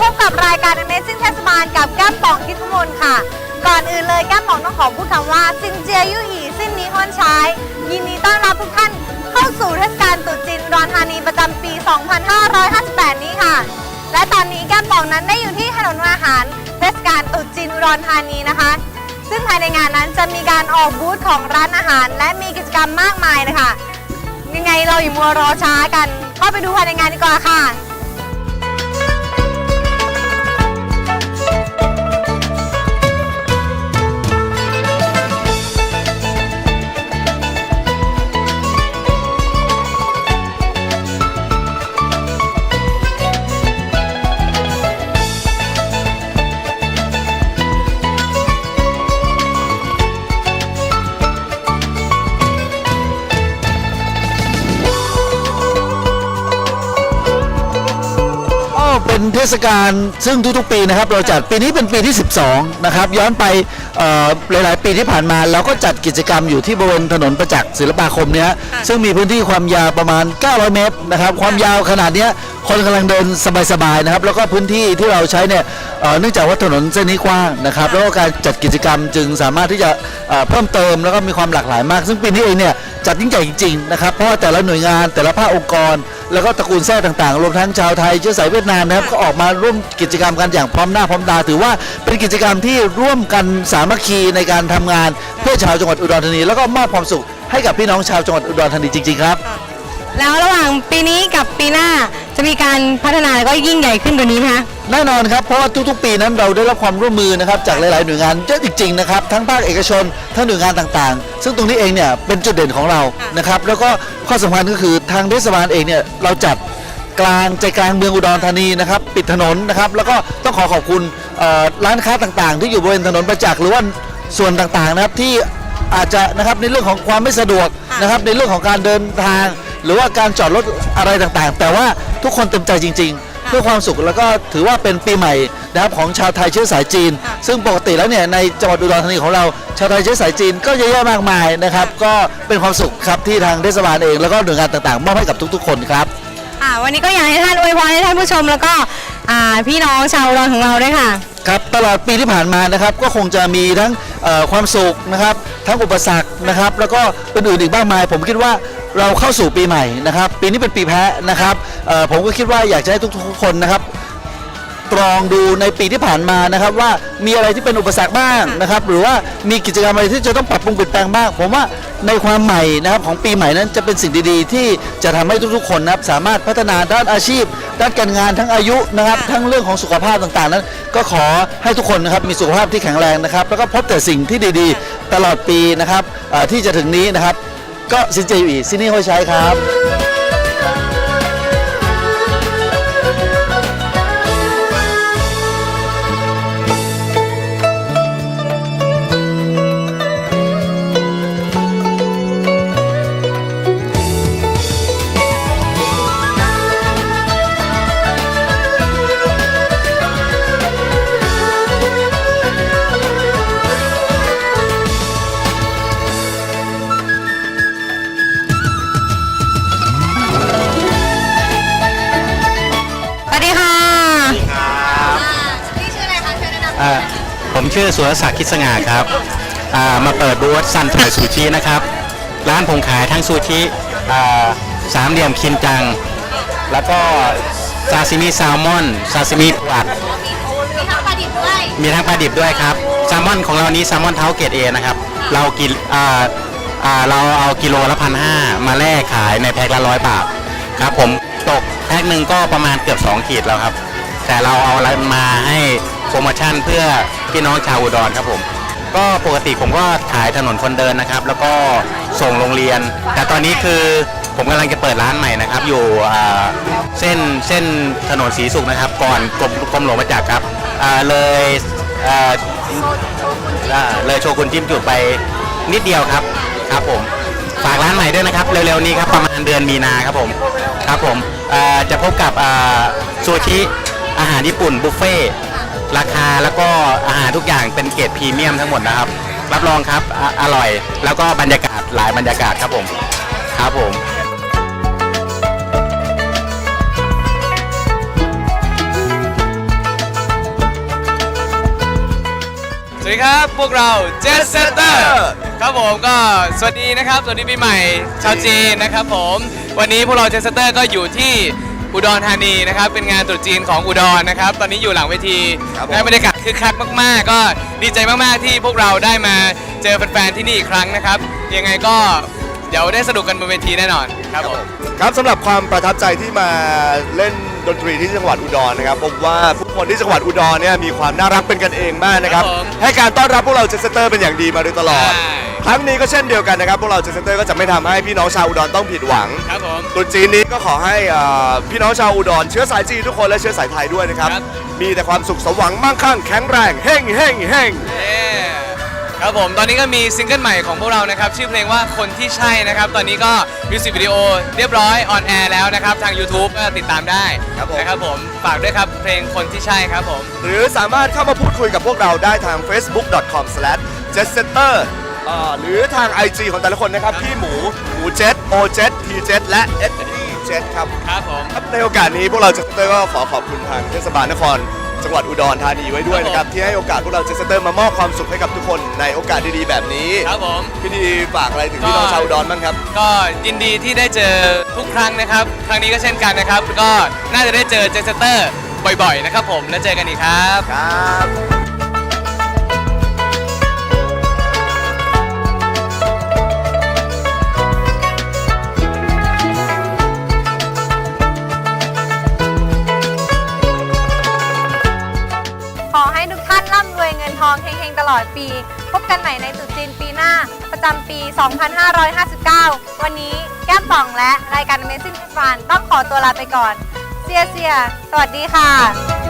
พบกับรายการ Amazing เทศบาลกับแก้มป่องทิพมนค่ะ ก่อนอื่นเลยแก้มป่องต้องขอพูดคำว่าซินเจียยู่อีสิ้นนี้ฮอนใช้ยินดีต้อนรับทุกท่านเข้าสู่เทศกาลตรุษจีนรอนธานีประจำปี 2558 นี้ค่ะ และตอนนี้แก้มป่องนั้นได้อยู่ที่ถนนอาหาร เทศกาลตรุษจีนรอนธานีนะคะ ซึ่งภายในงานนั้นจะมีการออกบูธของร้านอาหาร และมีกิจกรรมมากมายนะคะยังไงเราอยู่มัวรอช้ากัน เข้าไปดูภายในงานดีกว่าค่ะ เป็นเทศกาลซึ่งทุกๆปีนะครับเราจัดปีนี้เป็นปีที่ 12 นะครับ ย้อนไปเอ่อหลายๆ ปีที่ผ่านมาเราก็จัดกิจกรรมอยู่ที่บริเวณถนนประจักษ์ศิลปาคมเนี่ยซึ่งมีพื้นที่ความยาวประมาณ 900 เมตรนะครับ ความยาวขนาดเนี้ยคนกำลังเดินสบายๆนะครับ แล้วก็พื้นที่ที่เราใช้เนี่ยเอ่อเนื่องจากว่าถนนเส้นนี้กว้างนะครับ แล้วก็การจัดกิจกรรมจึงสามารถที่จะเอ่อเพิ่มเติมแล้วก็มีความหลากหลายมาก ซึ่งปีนี้เองเนี่ยจัดยิ่งใหญ่จริงๆนะครับเพราะว่าแต่ละหน่วยงานแต่ละภาคองค์กรแล้วก็ตระกูลแท้ต่างๆ รวมทั้งชาวไทยเชื้อสายเวียดนามนะครับก็ออกมาร่วมกิจกรรมกันอย่างพร้อมหน้าพร้อมตาถือว่าเป็นกิจกรรมที่ร่วมกันสามัคคีในการทำงานเพื่อชาวจังหวัดอุดรธานีแล้วก็มอบความสุขให้กับพี่น้องชาวจังหวัดอุดรธานีจริงๆครับ แล้วระหว่างปีนี้กับปีหน้า จะมีการพัฒนาแล้วก็ยิ่งใหญ่ขึ้นกว่านี้ไหมคะ แน่นอนครับ เพราะว่าทุกๆ ปีนั้นเราได้รับความร่วมมือนะครับจากหลายๆ หน่วยงานเยอะจริงๆนะครับทั้งภาคเอกชนทั้งหน่วยงานต่างๆ ซึ่งตรงนี้เองเนี่ยเป็นจุดเด่นของเรานะครับแล้วก็ข้อสำคัญก็คือทางเทศบาลเองเนี่ยเราจัดกลางใจกลางเมืองอุดรธานีนะครับปิดถนนนะครับแล้วก็ต้องขอขอบคุณเอ่อร้านค้าต่างๆ ที่อยู่บริเวณถนนประจักษ์หรือว่าส่วนต่างๆนะครับที่อาจจะนะครับในเรื่องของความไม่สะดวกนะครับในเรื่องของการเดินทาง หรือว่าการจอดรถอะไรต่างๆ แต่ว่า ทุกคนเต็มใจจริง ๆ เพื่อความสุขแล้วก็ถือว่าเป็นปีใหม่นะครับของชาวไทยเชื้อสายจีน ซึ่งปกติแล้วเนี่ยในจังหวัดอุดรธานีของเรา ชาวไทยเชื้อสายจีนก็เยอะแยะมากมายนะครับ ก็เป็นความสุขครับที่ทางเทศบาลเองแล้วก็หน่วยงานต่างๆมอบให้กับทุก ๆ คนครับอ่าวันนี้ก็อยากให้ท่านอวยพรให้ท่านผู้ชมแล้วก็อ่าพี่น้องชาวอุดรของเราด้วยค่ะครับตลอดปีที่ผ่านมานะครับก็คงจะมีทั้งเอ่อความสุขนะครับทั้งอุปสรรคนะครับ แล้วก็อื่นๆอีกมากมาย ผมคิดว่า เราเข้าสู่ปีใหม่นะครับ ปีนี้เป็นปีแพ้นะครับเอ่อผมก็คิดว่าอยากจะให้ทุกๆคนนะครับตรองดูในปีที่ผ่านมานะครับ ว่ามีอะไรที่เป็นอุปสรรคบ้างนะครับ หรือว่ามีกิจกรรมอะไรที่จะต้องปรับปรุงเปลี่ยนแปลงบ้าง ผมว่าในความใหม่นะครับของปีใหม่นั้นจะเป็นสิ่งดีๆ ที่จะทำให้ทุกๆ คนนะครับสามารถพัฒนาด้านอาชีพ ด้านการงานทั้งอายุนะครับ ทั้งเรื่องของสุขภาพต่างๆ นั้น ก็ขอให้ทุกคนนะครับมีสุขภาพที่แข็งแรงนะครับ แล้วก็พบแต่สิ่งที่ดีๆ ตลอดปีนะครับเอ่อที่จะถึงนี้นะครับ ก็ซินเจอีซินี่ห้อยใช้ครับ ผมชื่อสุรศักดิ์คิดสง่าครับอ่ามาเปิดบูธซันไฟซูชินะครับ ร้านผมขายทั้งซูชิอ่าสามเหลี่ยมคินจัง แล้วก็ซาซิมิแซลมอนซาซิมิปูอัดมีทั้งปลาดิบด้วยมีทั้งปลาดิบด้วยครับแซลมอนของเรานี้แซลมอนเท้าเกรดเอนะครับเรากินอ่าอ่าเราเอากิโลละพันห้ามาแลกขายในแพ็คละร้อยบาทครับผมตกแพ็คหนึ่งก็ประมาณเกือบ 2 ขีดแล้วครับ แต่เราเอาอะไรมาให้โปรโมชั่นเพื่อพี่น้องชาวอุดรครับผม ก็ปกติผมก็ขายถนนคนเดินนะครับ แล้วก็ส่งโรงเรียน แต่ตอนนี้คือผมกำลังจะเปิดร้านใหม่นะครับ อยู่เส้นเส้นถนนสีสุขนะครับ ก่อนกรมกรมหลวงประจักครับเลยเลยโชกุนจิ้มจุดไปนิดเดียวครับครับผมฝากร้านใหม่ด้วยนะครับ เร็วๆนี้ครับประมาณเดือนมีนาครับผมครับผมจะพบกับซูชิอาหารญี่ปุ่นบุฟเฟ่ ราคาแล้วก็อาหารทุกอย่างเป็นเกรดพรีเมียมทั้งหมดนะครับ รับรองครับออร่อย แล้วก็บรรยากาศหลายบรรยากาศครับผมครับผมสวัสดีครับ พวกเราเจสเซเตอร์ครับผมก็สวัสดีนะครับ สวัสดีปีใหม่ชาวจีนนะครับผม วันนี้พวกเราเจสเตอร์ก็อยู่ที่ อุดรธานีนะครับ เป็นงานตรุษจีนของอุดรนะครับ ตอนนี้อยู่หลังเวทีครับผมและบรรยากาศคึกคักมาก ๆ ก็ดีใจมากๆที่พวกเราได้มาเจอแฟนๆที่นี่อีกครั้งนะครับ ยังไงก็เดี๋ยวได้สนุกกันบนเวทีแน่นอนครับผม ครับสำหรับความประทับใจที่มาเล่นดนตรีที่จังหวัดอุดรนะครับผมว่าผู้คนที่จังหวัดอุดรเนี่ยมีความน่ารักเป็นกันเองมากนะครับ ครับผมให้การต้อนรับพวกเราเจสเตอร์เป็นอย่างดีมาโดยตลอด ใช่ ครั้งนี้ก็เช่นเดียวกันนะครับพวกเราเจสเตอร์ก็จะไม่ทำให้พี่น้องชาวอุดรต้องผิดหวัง ครับผม ตรุษจีนนี้ก็ขอให้เอ่อพี่น้องชาวอุดรเชื้อสายจีนทุกคนและเชื้อสายไทยด้วยนะครับ ครับ มีแต่ความสุขสมหวังมั่งคั่งแข็งแรงเฮ่งเฮ่งเฮ่งเย้ครับผม ตอนนี้ก็มีซิงเกิลใหม่ของพวกเรานะครับ ชื่อเพลงว่าคนที่ใช่นะครับ ตอนนี้ก็มิวสิกวิดีโอเรียบร้อยออนแอร์แล้วนะครับ ทาง YouTube ก็ติดตามได้ครับผมนะครับผม ฝากด้วยครับ เพลงคนที่ใช่ครับผม หรือสามารถเข้ามาพูดคุยกับพวกเราได้ทาง facebook.com/jetsetter เอ่อหรือทาง IG ของแต่ละคนนะครับ พี่หมู หมูเจ็ตโอเจ็ตทีเจ็ตและเอ็ดดี้เจ็ตครับ ครับผม ครับในโอกาสนี้พวกเราเจสเตอร์ก็ขอขอบคุณทางเทศบาลนคร จังหวัดอุดรธานีไว้ด้วยนะครับ ที่ให้โอกาสพวกเราเจสเตอร์มามอบความสุขให้กับทุกคนในโอกาสดีๆแบบนี้ครับผม พี่ดีฝากอะไรถึงพี่น้องชาวอุดรบ้างครับ ก็ยินดีที่ได้เจอทุกครั้งนะครับ ครั้งนี้ก็เช่นกันนะครับ ก็น่าจะได้เจอเจสเตอร์บ่อยๆนะครับผม แล้วเจอกันอีกครับ ครับ อดปี พบกันใหม่ในตรุษจีนปีหน้า ประจำปี 2559 วันนี้แก้มป่องและรายการ Amazing f u n ต้องขอตัวลาไปก่อน เสียเสีย สวัสดีค่ะ